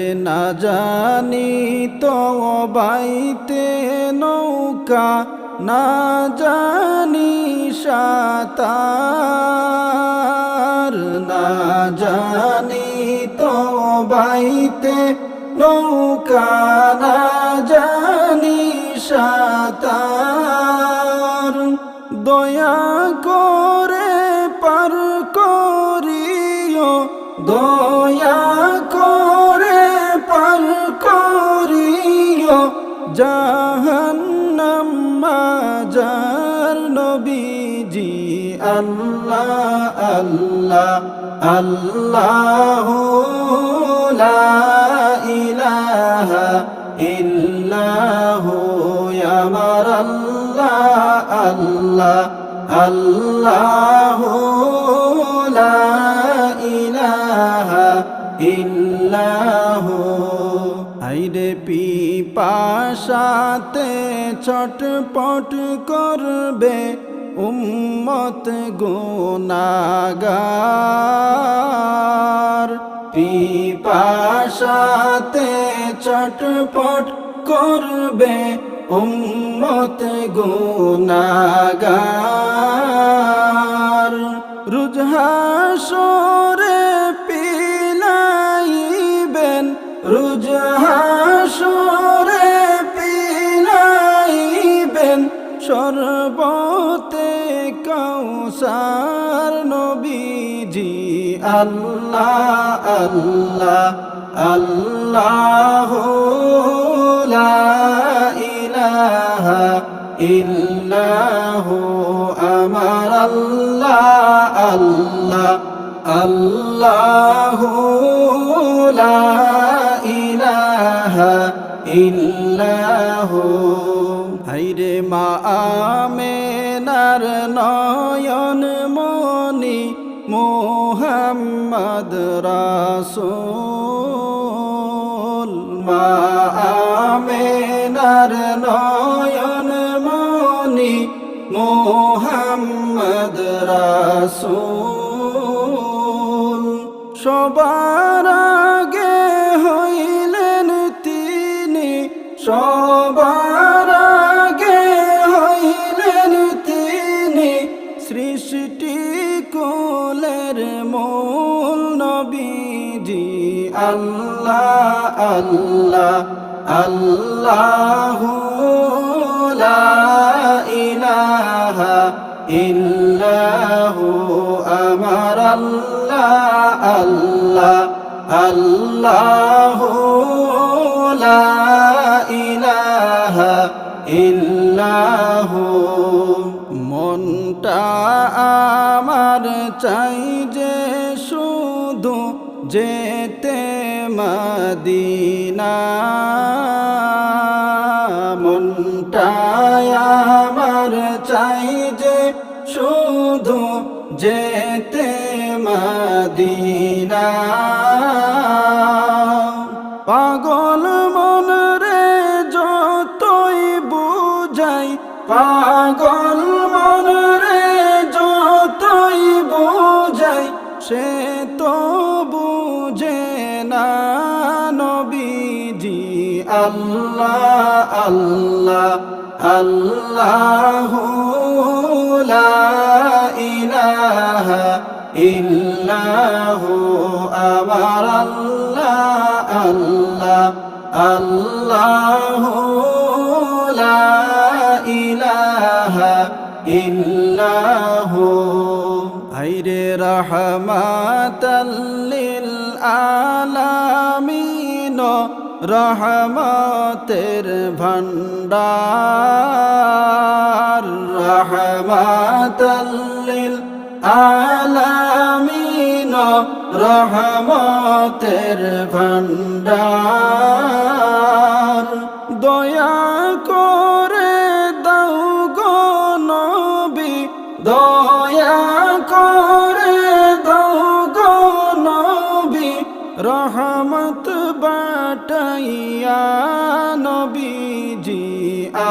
না জানি তো বাইতে নৌকা, না জানি সাতার, না জানি তো বাইতে নৌকা, না জানি সাতার। দয়া করে পার করিও, দয়া আল্লাহ আল্লাহ আল্লাহ লা ইলাহা ইল্লাহু। আমার আল্লাহ আল্লাহ আল্লাহ লা ইলাহা ইল্লাহু। আইরে পিপাসাতে ছটপট করবে উম্মত গুনাগার পিপাসাতে চটপট করবে উম্মত গুনাগার রুজহাসরে আল্লাহ আল্লাহ আল্লাহ ইলাহা ইল্লাহু আমার আল্লাহ আল্লাহ আল্লাহ লা ইলাহা ইল্লাহু হাইরে মা আমেনার নয়ন মোহাম্মদ রাসূল মা আমেনার নয়ন মনি মোহাম্মদ রাসূল। সবার আগে হইলেন তিনি, সবার আগে হইলেন তিনি। সৃষ্টি কোলের মূল নবীজি আল্লাহ আল্লাহ আল্লাহ লা ইলাহা ইল্লাহু, আমার আল্লাহ আল্লাহ আল্লাহ লা ইলাহা ইল্লাহু। মনটা আমার চাই যে যেতে মদিনা মনটায় আমার চাই যে শুধু যেতে মদিনা। পাগল মন রে, যতই বুঝাই, পাগল মন রে, যতই বুঝাই, সে আল্লাহ আল্লাহ আল্লাহ লা ইলাহা ইল্লাহু আমার আল্লাহ আল্লাহ আল্লাহ লা ইলাহা ইল্লাহু আইরে রহমাতাল্লিল আলামিন রহমতের ভণ্ডার রহমতল্লিল আলামিন রহমতের ভণ্ডার। দয়া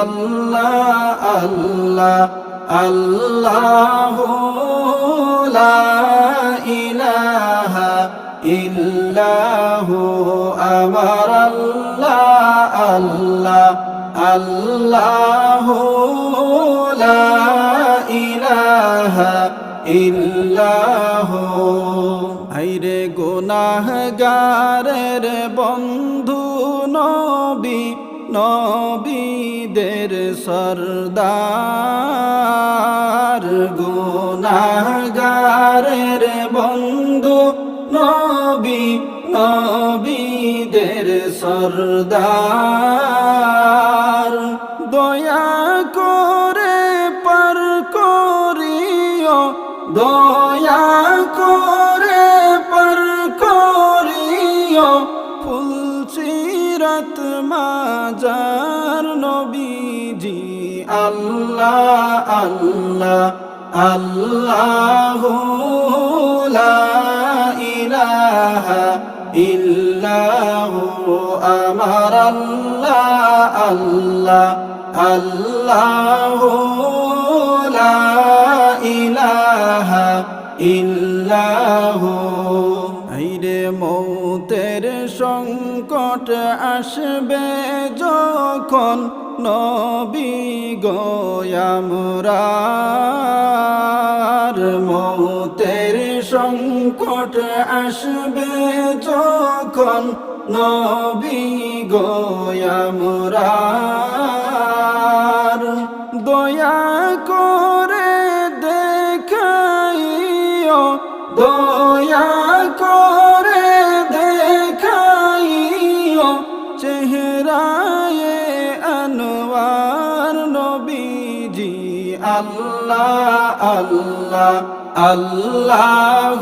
আল্লাহ আল্লাহ আল্লাহ ইলাহা ইল্লাহু, আমার আল্লাহ আল্লাহ, আল্লাহু ইলাহা ইল্লাহু। আইরে গুনাহগারের বন্ধু নবী নবীদের সরদার গুনাগারের বন্ধু নবী নবীদের সরদার। নবীজি আল্লাহ আল্লাহ আল্লাহ ইলাহা ইল্লাহু আমার আল্লাহ আল্লাহ আল্লাহু ইলাহা ইল্লাহু। আইরে মৌতের সংকট আসবে যখন নবী গয়ামরার মৌতের সংকট আসবে যখন নবী গয়ামরার আল্লাহ আল্লাহ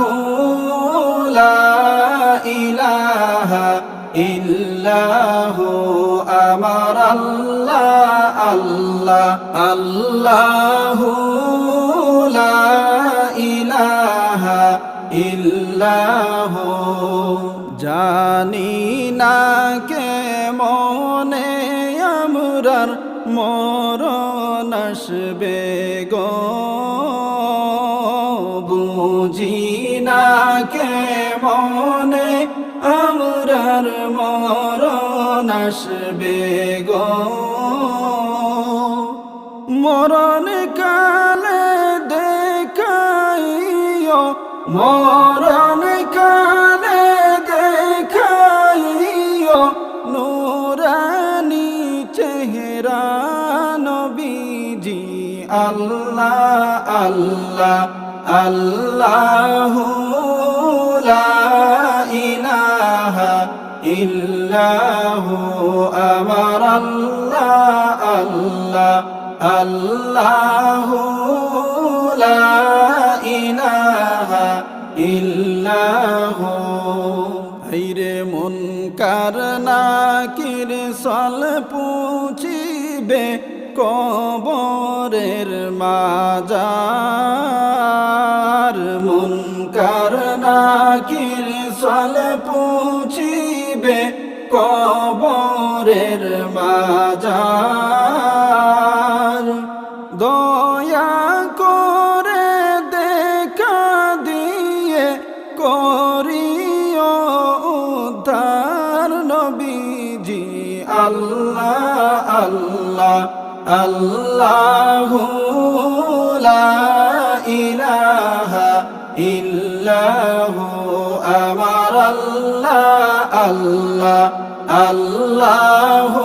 ইলাহা ইল্লাহু, আমার আল্লাহ আল্লাহ, আল্লাহু লা ইলাহা ইল্লাহু। জানি না কে মনে আমরার মরণ আমরার মরণ আসবে গো। মরণ কালে দেখাইও, মরণ কালে দেখাইও, নুরানি চেহারা নবীজি, আল্লাহ আল্লাহ, আল্লাহু লা ইলাহা ইল্লাহু আমার আল্লাহ আল্লাহ, আল্লাহু লা ইলাহা ইল্লাহু। আইরে মন কার নাকির সল পুছিবে কবরের মাজার। মন কার নাকির সল পুছিবে কবরের মাজার দয়া করে দেখা দিয়ে করিও উদ্ধার নবীজি। আল্লাহ আল্লাহ, আল্লাহু ইলাহা ইল্লাহু আমার আল্লাহ আল্লাহ আল্লাহু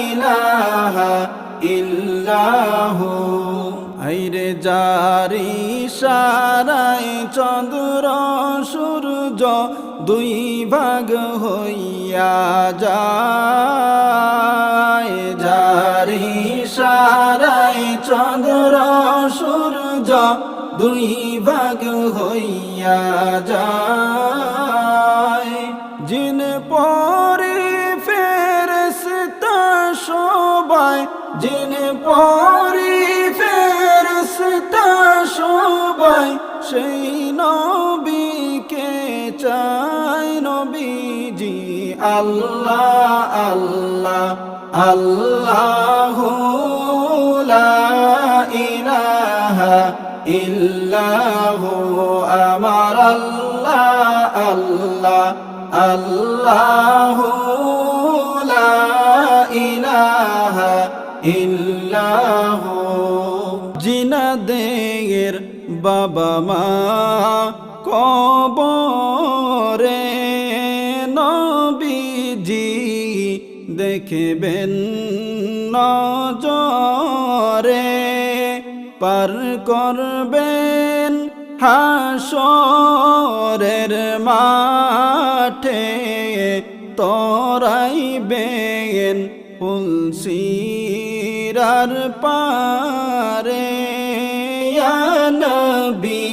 ইলাহা ইল্লাহু আইরে জারি সারাই চন্দ্র সূর্য দুই ভাগ হইয়া যায় জারি সারাই চন্দ্র সূর্য দুই ভাগ হইয়া যায়। জিন পরে ফেরস্তা সবাই, জিন পরে ফেরস্তা সবাই, সেই নবীকে চাই নবীজি আল্লাহ আল্লাহ, আল্লাহু আল্লাহু ইলাহা ইল্লাহু। জিনাদের বাবা মা কবরে নবীজি দেখবেন নজরে পার করবেন হাসরের মাঠে তরাইবেন ফুলসিরার পারে। নবী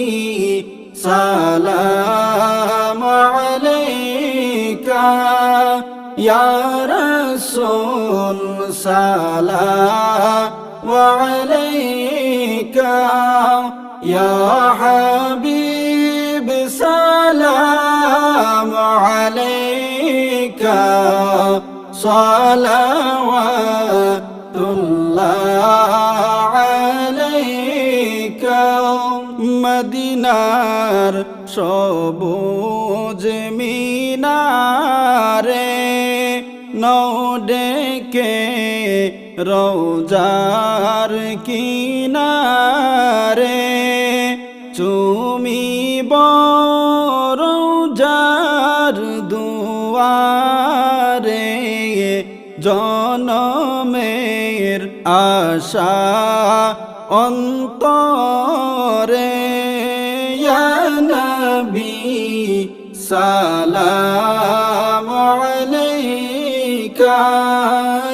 সালাম আলাইকা। ইয়া রাসূল সালাম আলাইকা। ইয়া সালাওয়াতুল্লাহ আলাইকা মদিনার সবুজ মিনারে নৌ ডেকে রোজার কিনারে আশা অন্তরে নবী সালাম আলাইকা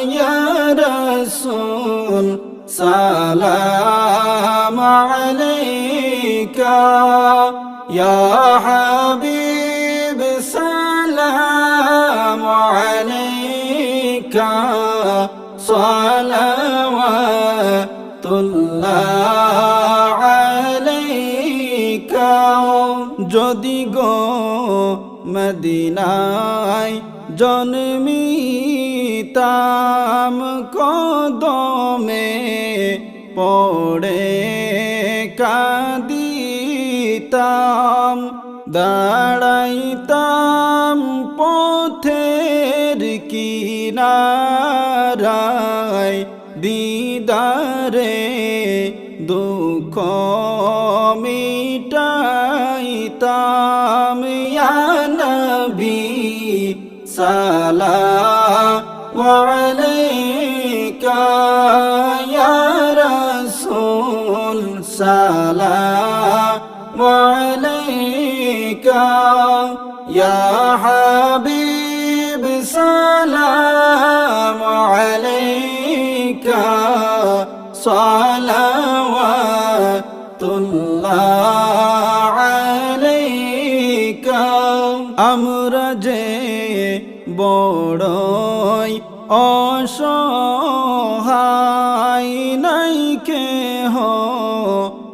ইয়া রাসূল সালাম আলাইকা ইয়া হাবিব সালাম আলাইকা সালাওয়াতুল্লাহ আলাইকা যদি গো মদিনায় জন্মিতাম কদমে পড়ে কাদিতাম দাঁড়াইতাম পথের কিনারায় দিদারে দুঃখ মিটাইতাম নবী সালাম আলাইকা ইয়া রাসূল সালাম আলাইকা ইয়া হাবিব সালাম আলাইকা সালাওয়াতুল্লাহ যে বড়ই অসহায় নাই কেহ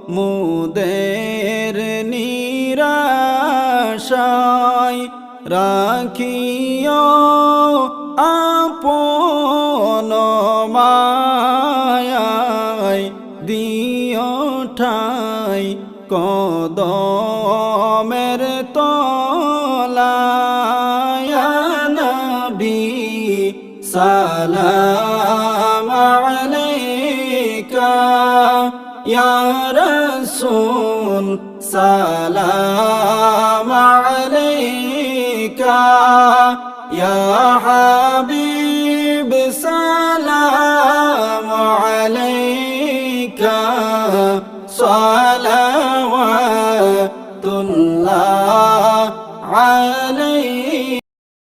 মুদের নিরাশায়। রাখিও আপন মায়ায় দিও ঠাই কদমের ইয়া রাসূল সালাম আলাইকা। ইয়া হাবিব